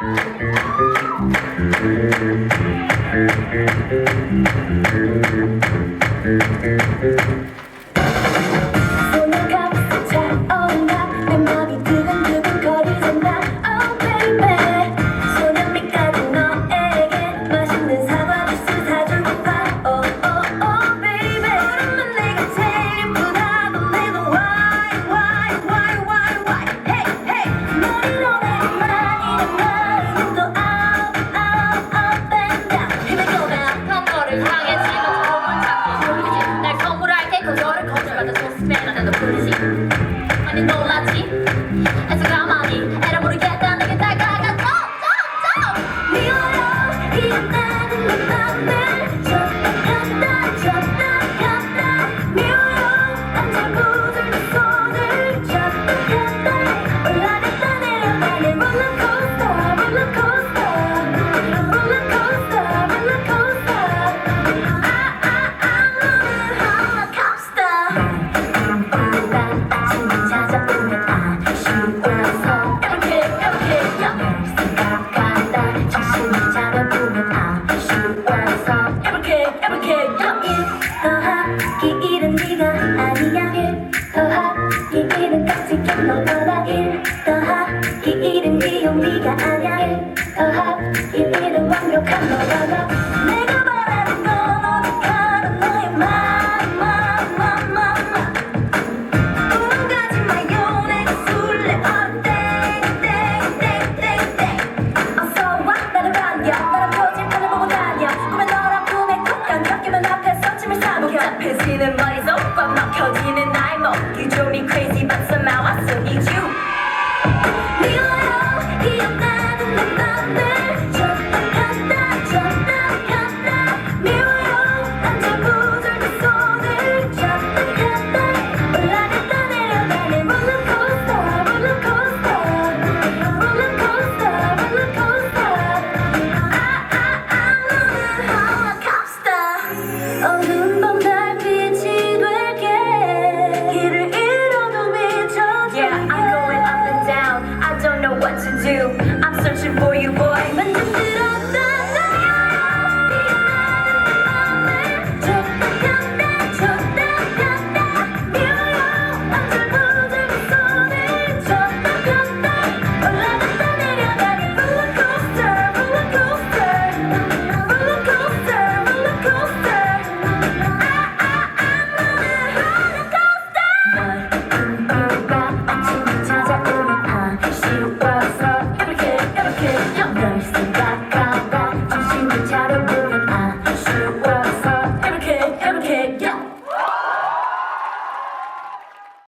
Thank you. 너 보이지? 아니 놀라지? 해서 가만히 에라 모르겠다. 내게 다가가. 쩍쩍쩍 미워요. 이 나는 내 맘을 쳤다 쳤다 쳤다 미워요. 난 자꾸 들내 손을 쳤다 쳤다 올라갔다 내려가는 롤러코스터. 아, 롤러코스터. 바라보면 아쉬워 Every kid, every 1더하기 1은 네가 아니야 1더하기 1은 깜찍한 너보다 1더하기 1은 네용 네가 아니야 1더하기 1은 완벽한 너보다 아니야. 나랑 거짓말을 보고 다녀. 꿈에 너랑 꿈에 쿵연 엮이면 앞에서 침을 싸먹여 잡해지는 머리속 꽉 막혀지는 나의 먹기 좀이 crazy do. I'm searching for you, boy.